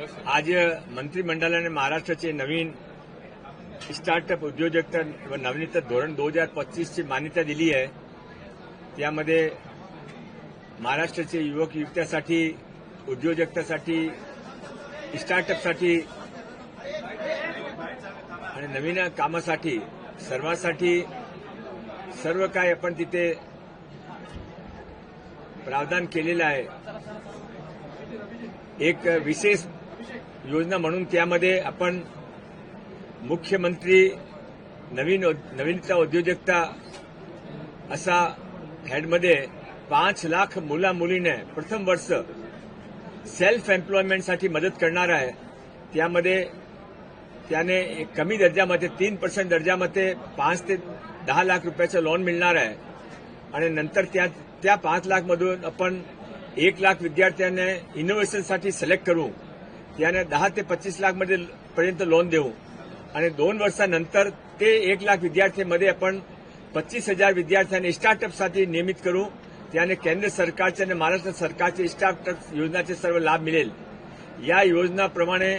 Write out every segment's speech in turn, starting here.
आज मंत्रिमंडळाने महाराष्ट्राचे नवीन स्टार्टअप उद्योजकता व नवनीत धोरण दोन हजार पच्चीसची मान्यता दिली आहे. त्यामध्ये महाराष्ट्राचे युवक युक्त्यासाठी उद्योजकतेसाठी स्टार्टअपसाठी आणि नवीन कामासाठी सर्वांसाठी सर्व काय आपण तिथे प्रावधान केलेलं आहे. एक विशेष योजना म्हणून त्यामध्ये आपण मुख्यमंत्री नवीन नवीनता उद्योजकता असा हेडमध्ये पाच लाख मुला मुलीने प्रथम वर्ष सेल्फ एम्प्लॉयमेंटसाठी मदत करणार आहे. त्यामध्ये त्याने कमी दर्जामध्ये तीन पर्सेंट दर्जामध्ये पाच ते दहा लाख रुपयाचं लोन मिळणार आहे. आणि नंतर त्या त्या पाच लाखमधून आपण एक लाख विद्यार्थ्यांना इनोव्हेशनसाठी सिलेक्ट करू. यांना दहा ते पच्चीस लाखमध्ये पर्यंत लोन देऊ. आणि दोन वर्षानंतर ते एक लाख विद्यार्थ्यांमध्ये आपण पच्चीस हजार विद्यार्थ्यांनी स्टार्टअपसाठी नियमित करू. त्याने केंद्र सरकारचे आणि महाराष्ट्र सरकारचे स्टार्टअप योजनाचे सर्व लाभ मिळेल. या योजनाप्रमाणे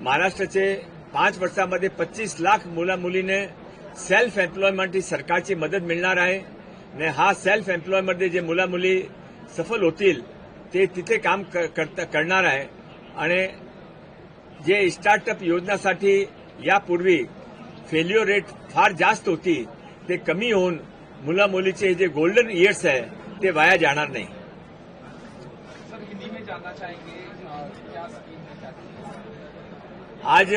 महाराष्ट्राचे पाच वर्षामध्ये पच्चीस लाख मुला मुलीने सेल्फ एम्प्लॉयमेंट ही सरकारची मदत मिळणार आहे. आणि हा सेल्फ एम्प्लॉयमेंटमध्ये जे मुला मुली सफल होतील ते तिथे काम क- करता- करणार आहे. आणि जे स्टार्टअप योजनासाठी यापूर्वी फेल्युअर रेट फार जास्त होती ते कमी होऊन मुला मुलीचे जे गोल्डन इयर्स आहे ते वाया जाणार नाही. है आज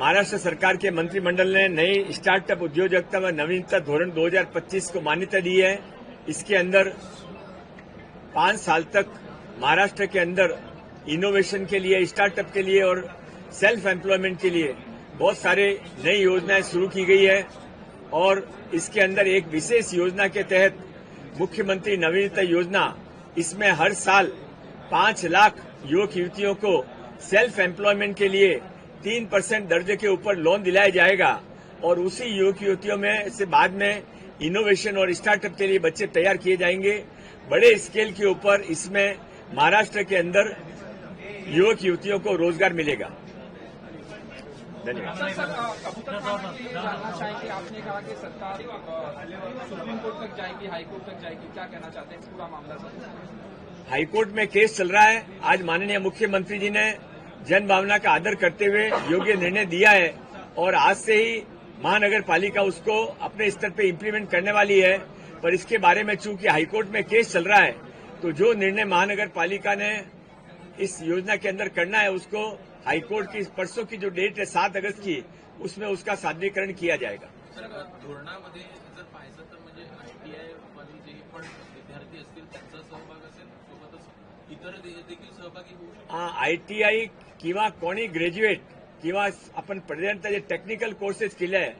महाराष्ट्र सरकार के मंत्रिमंडल ने नई स्टार्टअप उद्योजकता व नवीनता धोरण 2025 को मान्यता दी है। इसके अंदर पाँच साल तक महाराष्ट्र के अंदर इनोवेशन के लिए, स्टार्टअप के लिए और सेल्फ एम्प्लॉयमेंट के लिए बहुत सारे नई योजनाएँ शुरू की गई है। और इसके अंदर एक विशेष योजना के तहत मुख्यमंत्री नवीनता योजना, इसमें हर साल पाँच लाख युवक युवतियों को सेल्फ एम्प्लॉयमेंट के लिए तीन परसेंट दर्जे के ऊपर लोन दिलाया जाएगा। और उसी युवक युवतियों में से बाद में इनोवेशन और स्टार्टअप के लिए बच्चे तैयार किए जाएँगे। बड़े स्केल के ऊपर इसमें महाराष्ट्र के अंदर युवक युवतियों को रोज़गार मिलेगा। धन्यवाद। सर सर अ, कबूतर फार्म के लिए जानना चाहेंगे आपने कहा कि सरकार सुप्रीम कोर्ट तक जाएगी हाई तक जाएगी क्या कहना चाहते हैं पूरा मामला हाईकोर्ट में केस चल रहा है। आज माननीय मुख्यमंत्री जी ने जन भावना का आदर करते हुए योग्य निर्णय दिया है और आज से ही महानगर पालिका उसको अपने स्तर पे इम्प्लीमेंट करने वाली है। पर इसके बारे में चूँकि हाईकोर्ट में केस चल रहा है तो जो निर्णय महानगर पालिका ने इस योजना के अंदर करना है उसको हाईकोर्ट की परसों की जो डेट है सात अगस्त की उसमें उसका सादरीकरण किया जाएगा। धोरणामध्ये जर पाहायचं तर म्हणजे आयटीआय वाले जे पण विद्यार्थी असतील त्यांचा सहभाग असेल सोबतच इतर देखील सहभागी होऊ शकतात? आयटीआय किंवा कोणी ग्रॅज्युएट किंवा आपण पर्यंत जे टेक्निकल कोर्सेस केले आहे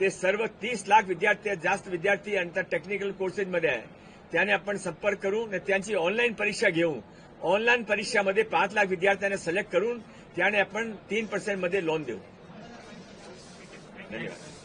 ते सर्व तीस लाख विद्यार्थी जास्त विद्यार्थी त्या टेक्निकल कोर्सेसमध्ये आहे. त्याने आपण संपर्क करू आणि त्यांची ऑनलाईन परीक्षा घेऊ. ऑनलाईन परीक्षामध्ये पाच लाख विद्यार्थ्यांना सिलेक्ट करून त्याने आपण तीन पर्सेंटमध्ये लोन देऊ. धन्यवाद.